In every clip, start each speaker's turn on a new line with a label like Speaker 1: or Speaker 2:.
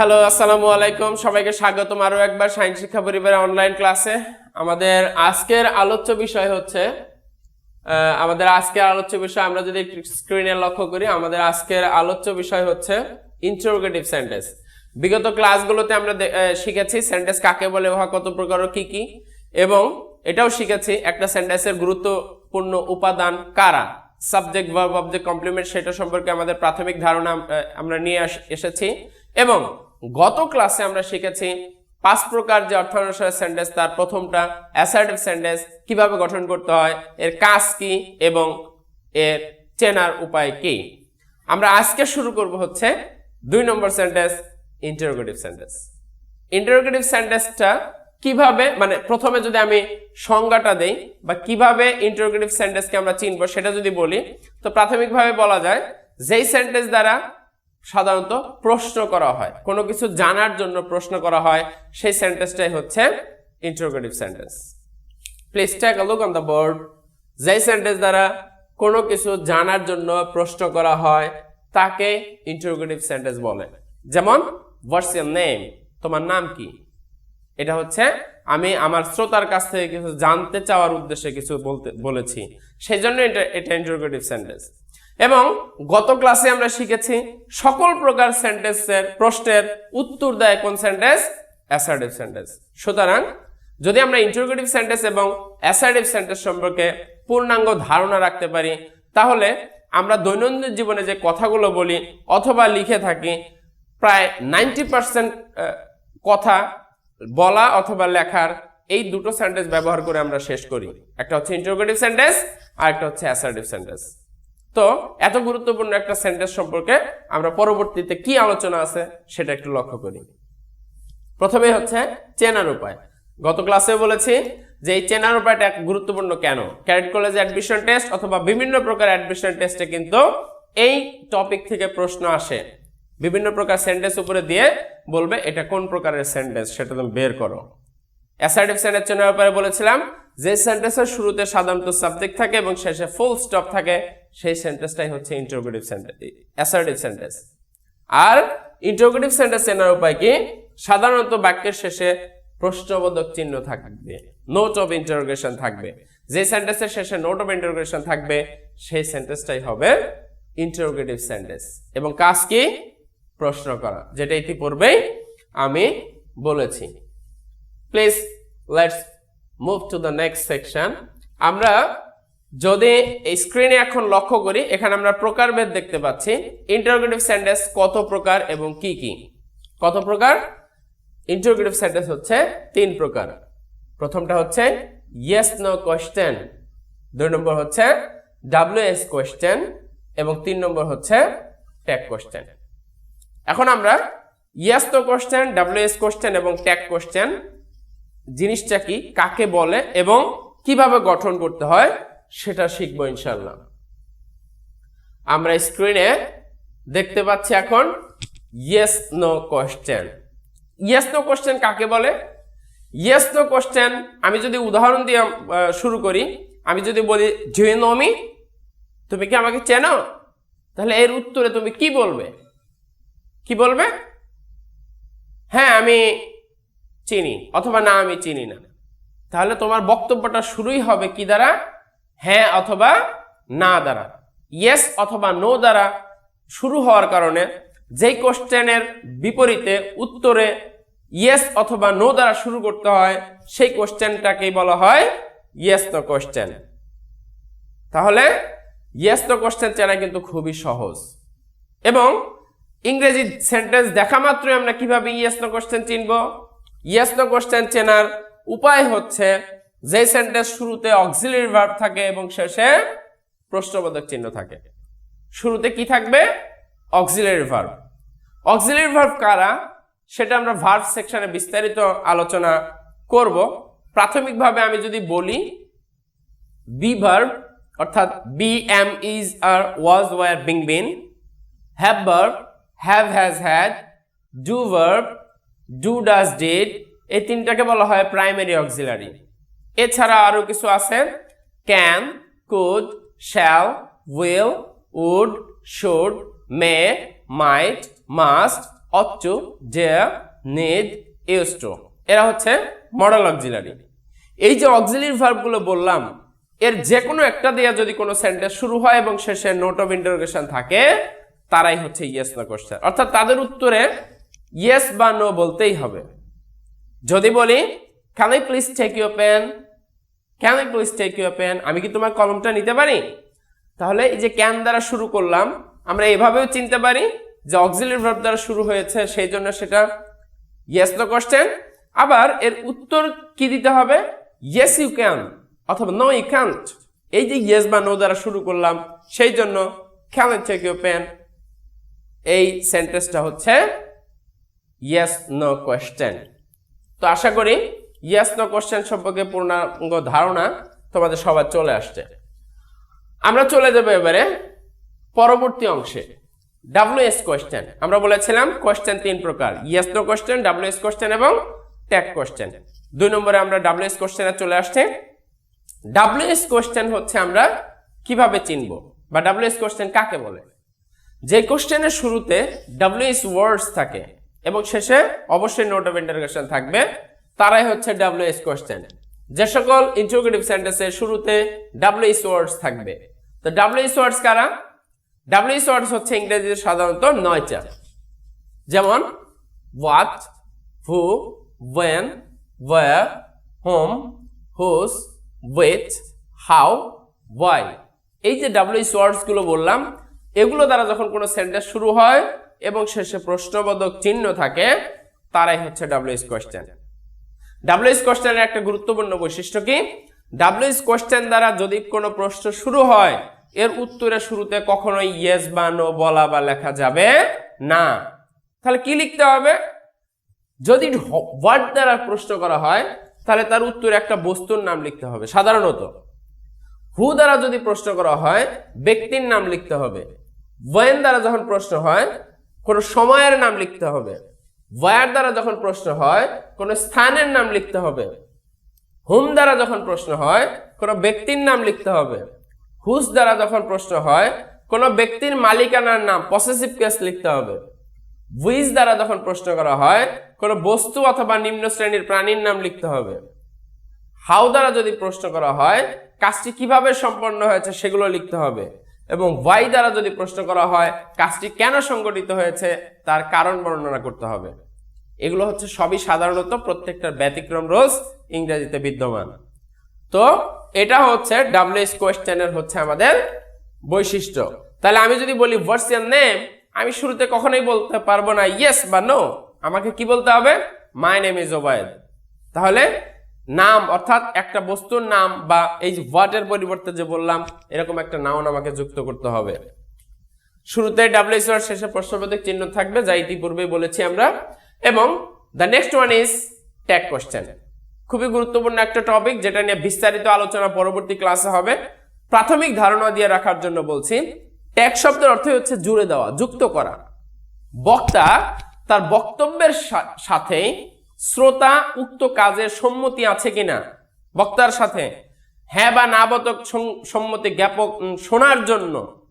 Speaker 1: Hello আসসালামু আলাইকুম। সবাইকে স্বাগতম আরও একবার সায়েন্স শিক্ষা পরিবারের অনলাইন ক্লাসে আমাদের আজকের আলোচ্য বিষয় হচ্ছে আমাদের আজকের আলোচ্য বিষয় আমরা যদি স্ক্রিনে লক্ষ্য করি, আমাদের আজকের আলোচ্য বিষয় হচ্ছে ইন্টারোগেটিভ সেন্টেন্স বিগত ক্লাসগুলোতে আমরা শিখেছি সেন্টেন্স কাকে বলে উহা কত প্রকার, কি কি। এবং এটাও শিখেছি একটা সেন্টেন্সের গুরুত্বপূর্ণ উপাদান কারা। সাবজেক্ট ভার্ব অবজেক্ট কমপ্লিমেন্ট সেটা সম্পর্কে আমাদের প্রাথমিক ধারণা আমরা নিয়ে এসেছি। এবং গত ক্লাসে আমরা শিখেছি পাঁচ প্রকার যে অর্থানুসারে সেন্টেন্স তার প্রথমটা অ্যাসার্টিভ সেন্টেন্স কীভাবে গঠন করতে হয়, এর কাজ কি এবং এর চেনার উপায় কি। আমরা আজকে শুরু করব হচ্ছে দুই নম্বর সেন্টেন্স ইন্টারোগেটিভ সেন্টেন্স ইন্টারোগেটিভ সেন্টেন্সটা কীভাবে মানে প্রথমে যদি আমি সংজ্ঞাটা দেই, বা কীভাবে ইন্টারোগেটিভ সেন্টেন্সকে আমরা চিনবো সেটা যদি বলি, তো প্রাথমিকভাবে বলা যায়, যেই সেন্টেন্স দ্বারা সাধারণত প্রশ্ন করা হয়। কোনো কিছু জানার জন্য প্রশ্ন করা হয়। সেই সেন্টেন্সটাই হচ্ছে interrogative sentence please take a look on the board যেই সেন্টেন্স দ্বারা কোনো কিছু জানার জন্য প্রশ্ন করা হয়, তাকে ইন্টারোগেটিভ সেন্টেন্স বলে। যেমন হোয়াটস ইয়ার নেম তোমার নাম কি? এটা হচ্ছে, আমি আমার শ্রোতার কাছ থেকে কিছু জানতে চাওয়ার উদ্দেশ্যে কিছু বলতে, বলেছি। সেই জন্য এটা এটা ইন্টারোগেটিভ সেন্টেন্স এবং গত ক্লাসে আমরা শিখেছি সকল প্রকার সেন্টেন্সের প্রশ্নের উত্তর দেয় কোন সেন্টেন্স অ্যাসার্টিভ সেন্টেন্স সুতরাং, যদি আমরা ইন্টারোগেটিভ সেন্টেন্স এবং অ্যাসার্টিভ সেন্টেন্স সম্পর্কে পূর্ণাঙ্গ ধারণা রাখতে পারি, তাহলে আমরা দৈনন্দিন জীবনে যে কথাগুলো বলি অথবা লিখে থাকি, প্রায় নাইনটি পার্সেন্ট কথা বলা অথবা লেখার এই দুটো সেন্টেন্স ব্যবহার করে আমরা শেষ করি। একটা হচ্ছে ইন্টারোগেটিভ সেন্টেন্স আর একটা হচ্ছে অ্যাসার্টিভ সেন্টেন্স তো এত গুরুত্বপূর্ণ একটা সেন্টেন্স সম্পর্কে আমরা পরবর্তীতে কি আলোচনা আছে সেটা একটু লক্ষ্য করি। প্রথমে হচ্ছে চেনার উপায়। গত ক্লাসে বলেছি যে এই চেনার উপায়টা গুরুত্বপূর্ণ কেন? ক্যারেট কলেজ অ্যাডমিশন টেস্ট অথবা বিভিন্ন প্রকার অ্যাডমিশন টেস্টে কিন্তু এই টপিক থেকে প্রশ্ন আসে। বিভিন্ন প্রকার সেন্টেন্স উপরে দিয়ে বলবে এটা কোন প্রকারের সেন্টেন্স সেটা তুমি বের করো। অ্যাসার্টিভ সেন্টেন্স চেনার ব্যাপারে বলেছিলাম, যে সেন্টেন্সের শুরুতে সাধারণত সাবজেক্ট থাকে এবং শেষে ফুল স্টপ থাকে সেই সেন্টেন্সটাই হচ্ছে ইন্টারোগেটিভ সেন্টেন্স অ্যাসার্টিভ সেন্টেন্স আর ইন্টারোগেটিভ সেন্টেন্স চেনার উপায় কি? সাধারণত বাক্যের শেষে প্রশ্নবোধক চিহ্ন থাকবে নোট অফ ইন্টারোগেশন থাকবে। যে সেন্টেন্সের শেষে নোট অফ ইন্টারোগেশন থাকবে, সেই সেন্টেন্সটাই হবে ইন্টারোগেটিভ সেন্টেন্স এবং কাজ কি? প্রশ্ন করা, যেটা ইতিপূর্বেই আমি বলেছি। Please let's move to the next section আমরা যদি স্ক্রিনে এখন লক্ষ্য করি, এখানে আমরা প্রকারভেদ দেখতে পাচ্ছি। ইন্টারোগেটিভ সেন্টেন্স কত প্রকার এবং কি কি? কত প্রকার? ইন্টারোগেটিভ সেন্টেন্স হচ্ছে তিন প্রকার। প্রথমটা হচ্ছে ইয়েস নো কোয়েশ্চেন দুই নম্বর হচ্ছে ডাব্লিউ এস কোয়েশ্চেন এবং তিন নম্বর হচ্ছে ট্যাগ কোয়েশ্চেন এখন আমরা yes no question W S question এবং ট্যাগ কোয়েশ্চেন জিনিসটা কি, কাকে বলে এবং কীভাবে গঠন করতে হয় সেটা শিখব ইনশাল্লাহ আমরা স্ক্রিনে দেখতে পাচ্ছি এখন yes no question yes no question কাকে বলে? ইয়েস নো কোয়েশ্চেন আমি যদি উদাহরণ দিয়ে শুরু করি, আমি যদি বলি জুয়ে নমি তুমি কি আমাকে চেনো? তাহলে এর উত্তরে তুমি কি বলবে? কি বলবে? হ্যাঁ আমি চিনি, অথবা না, আমি চিনি না। তাহলে তোমার বক্তব্যটা শুরুই হবে কি দ্বারা? হ্যাঁ অথবা না দ্বারা। ইয়েস অথবা নো দ্বারা শুরু হওয়ার কারণে যেই কোশ্চেনের বিপরীতে উত্তরে ইয়েস অথবা নো দ্বারা শুরু করতে হয়, সেই কোশ্চেনটাকেই বলা হয় ইয়েস নো কোশ্চেন তাহলে ইয়েস নো কোশ্চেন চেনা কিন্তু খুবই সহজ। এবং ইংরেজি সেন্টেন্স দেখা মাত্রই আমরা কীভাবে ইয়েস নো কোশ্চেন চিনব? ইয়েস নো কোশ্চেন চেনার উপায় হচ্ছে যে সেন্টেন্স শুরুতে অক্সিলারি ভার্ব থাকে এবং শেষে প্রশ্নবোধক চিহ্ন থাকে। শুরুতে কি থাকবে? অক্সিলারি ভার্ব অক্সিলারি ভার্ব কারা? সেটা আমরা ভার্ব সেকশনে বিস্তারিত আলোচনা করব। প্রাথমিকভাবে আমি যদি বলি বি ভার্ব অর্থাৎ be am is are was were being been have verb have has had do verb do does did এই তিনটাকে বলা হয় প্রাইমারি অক্সিলারি এছাড়া আরও কিছু আছে? Can could shall will would should may might must to যে নিড ইউজ টু এরা হচ্ছে মডেল অক্সিলারি এই যে অক্সিলারি ভার্বগুলো বললাম, এর যে কোনো একটা দিয়ে যদি কোনো সেন্টেন্স শুরু হয় এবং শেষে নোট অফ ইন্টারোগেশন থাকে, তারাই হচ্ছে ইয়েস নো কোশ্চেন অর্থাৎ তাদের উত্তরে ইয়েস বা নো বলতেই হবে। যদি বলি can please take your pen can I please take your pen আমি কি তোমার কলমটা নিতে পারি? তাহলে এই যে ক্যান দ্বারা শুরু করলাম, আমরা এভাবেও চিনতে পারি যে অক্সিলারি ভার্ব দ্বারা শুরু হয়েছে, সেই জন্য সেটা ইয়েস নো কোশ্চেন আবার এর উত্তর কি দিতে হবে? ইয়েস ইউ ক্যান অথবা নো ইউ ক্যান্ট এই যে ইয়েস বা নো দ্বারা শুরু করলাম, সেই জন্য ক্যান টেক ইউর পেন এই সেন্টেন্সটা হচ্ছে ইয়েস নো কোয়েশ্চেন তো আশা করি ইয়েস নো কোশ্চেন সম্পর্কে পূর্ণাঙ্গ ধারণা তোমাদের সবার চলে আসছে। আমরা চলে যাব এবারে পরবর্তী অংশে। ডাব্লিউ এস কোয়েশ্চেন আমরা বলেছিলাম কোয়েশ্চেন তিন প্রকার। Yes no question W S question এবং ট্যাগ কোয়েশ্চেন দুই নম্বরে আমরা ডাব্লিউ এস কোয়েশ্চেনে চলে আসছে। ডাব্লিউ এস কোয়েশ্চেন হচ্ছে আমরা কীভাবে চিনব বা ডাব্লিউ এস কোয়েশ্চেন কাকে বলে? যে কোশ্চেনের শুরুতে ডাব্লিউএস ওয়ার্ডস থাকে এবং শেষে অবশ্যই নোট অফ ইন্টারগেশন থাকবে। তারাই হচ্ছে ডাব্লিউএস কোশ্চেন যে সকল ইন্টারোগেটিভ সেন্টেন্সের শুরুতে ডাব্লিউএস ওয়ার্ডস থাকবে। তো ডাব্লিউএস ওয়ার্ডস কারা? ডাব্লিউএস ওয়ার্ডস হচ্ছে ইংরেজিতে সাধারণত নয়টা যেমন what who when where whom whose with how why এই যে ডাব্লিউএস ওয়ার্ডসগুলো বললাম, এগুলো দ্বারা যখন কোনো সেন্টেন্স শুরু হয় এবং শেষে প্রশ্নবোধক চিহ্ন থাকে, তারাই হচ্ছে ডাব্লিউএস কোয়েশ্চেন ডাব্লিউএস কোয়েশ্চেনের একটা গুরুত্বপূর্ণ বৈশিষ্ট্য কি? ডাব্লিউএস কোয়েশ্চেন দ্বারা যদি কোনো প্রশ্ন শুরু হয়, এর উত্তরে শুরুতে কখনোই ইয়েস বা নো বলা বা লেখা যাবে না। তাহলে কি লিখতে হবে? যদি ওয়ার্ড দ্বারা প্রশ্ন করা হয়, তাহলে তার উত্তরে একটা বস্তুর নাম লিখতে হবে, সাধারণত। হু দ্বারা যদি প্রশ্ন করা হয়, ব্যক্তির নাম লিখতে হবে। ওয়েন দ্বারা যখন প্রশ্ন হয়, কোনো সময়ের নাম লিখতে হবে। ওয়ার দ্বারা যখন প্রশ্ন হয়, কোনো স্থানের নাম লিখতে হবে। হুম দ্বারা যখন প্রশ্ন হয়, কোনো ব্যক্তির নাম লিখতে হবে। হুস দ্বারা যখন প্রশ্ন হয়, কোনো ব্যক্তির মালিকানার নাম পসেসিভ কেস লিখতে হবে। উইজ দ্বারা যখন প্রশ্ন করা হয়, কোনো বস্তু অথবা নিম্ন শ্রেণির প্রাণীর নাম লিখতে হবে। হাউ দ্বারা যদি প্রশ্ন করা হয়, কাজটি কীভাবে সম্পন্ন হয়েছে সেগুলো লিখতে হবে। এবং ওয়াই দ্বারা যদি প্রশ্ন করা হয়, কাজটি কেন সংগঠিত হয়েছে, তার কারণ বর্ণনা করতে হবে। এগুলো হচ্ছে সবই সাধারণত প্রত্যেকটার ব্যতিক্রম রোজ ইংরেজিতে বিদ্যমান। তো, এটা হচ্ছে ডাব্লিউএস কোয়েশ্চেনের হচ্ছে আমাদের বৈশিষ্ট্য। তাহলে আমি যদি বলি হোয়াটস ইয়ার নেম আমি শুরুতে কখনোই বলতে পারব না ইয়েস বা নো আমাকে কি বলতে হবে? মাই নেম ইজ ওবায়দ তাহলে নাম, অর্থাৎ একটা বস্তুর নাম বা এই হোয়াটের পরিবর্তে যে বললাম, এরকম একটা নাউন আমাকে যুক্ত করতে হবে। শুরুতে ডাব্লিউএস ওয়ার্ড শেষে প্রশ্নবোধক চিহ্ন থাকবে, যা ইতিপূর্বেই বলেছি আমরা। এবং the next one is tag question খুবই গুরুত্বপূর্ণ একটা টপিক যেটা নিয়ে বিস্তারিত আলোচনা পরবর্তী ক্লাসে হবে। প্রাথমিক ধারণা দিয়ে রাখার জন্য বলছি ট্যাগ শব্দের অর্থ হচ্ছে জুড়ে দেওয়া, যুক্ত করা। বক্তা তার বক্তব্যের সাথে শ্রোতা উক্ত কাজের সম্মতি আছে কিনা? বক্তার সাথে হ্যাঁ বা না বতক সম- সম্মতি জ্ঞাপক শোনার জন্য।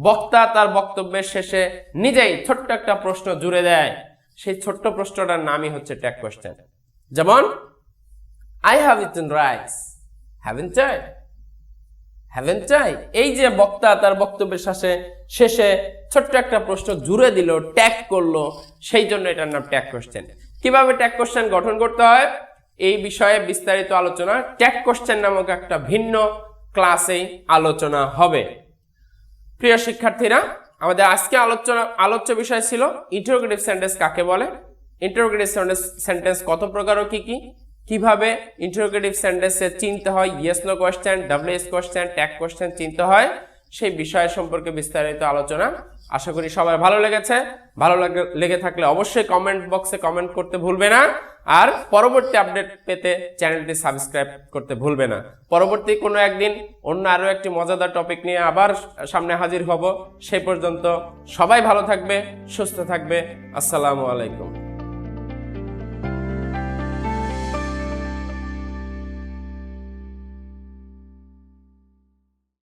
Speaker 1: বক্তা তার বক্তব্যের শেষে নিজেই ছোট্ট একটা প্রশ্ন জুড়ে দেয়। সেই ছোট্ট প্রশ্নটার নামই হচ্ছে ট্যাগ কোয়েশ্চেন। যেমন I have eaten rice haven't I haven't I এই যে বক্তা তার বক্তব্যের শেষে শেষে ছোট্ট একটা প্রশ্ন জুড়ে দিল, ট্যাগ করল, সেই জন্য এটার নাম ট্যাগ কোশ্চেন কীভাবে ট্যাগ কোশ্চেন গঠন করতে হয়? এই বিষয়ে বিস্তারিত আলোচনা ট্যাগ কোশ্চেন নামক একটা ভিন্ন ক্লাসে আলোচনা হবে। প্রিয় শিক্ষার্থীরা, আমাদের আজকে আলোচনা, আলোচ্য বিষয় ছিল ইন্টারোগেটিভ সেন্টেন্স কাকে বলে? ইন্টারোগেটিভ সেন্টেন্স সেন্টেন্স কত প্রকার ও কি কি? কীভাবে ইন্টারোগেটিভ সেন্টেন্সে চিনতে হয়? Yes no question WS question tag question চিনতে হয়? সেই বিষয় সম্পর্কে বিস্তারিত আলোচনা আশা করি সবাই ভালো লেগেছে। ভালো লাগে- থাকলে অবশ্যই কমেন্ট বক্সে কমেন্ট করতে ভুলবে না। আর পরবর্তী আপডেট পেতে চ্যানেলটি সাবস্ক্রাইব করতে ভুলবে না। পরবর্তী কোনো একদিন অন্য আরও একটি মজাদার টপিক নিয়ে আবার সামনে হাজির হব। সেই পর্যন্ত সবাই ভালো থাকবে, সুস্থ থাকবে। আসসালামু আলাইকুম।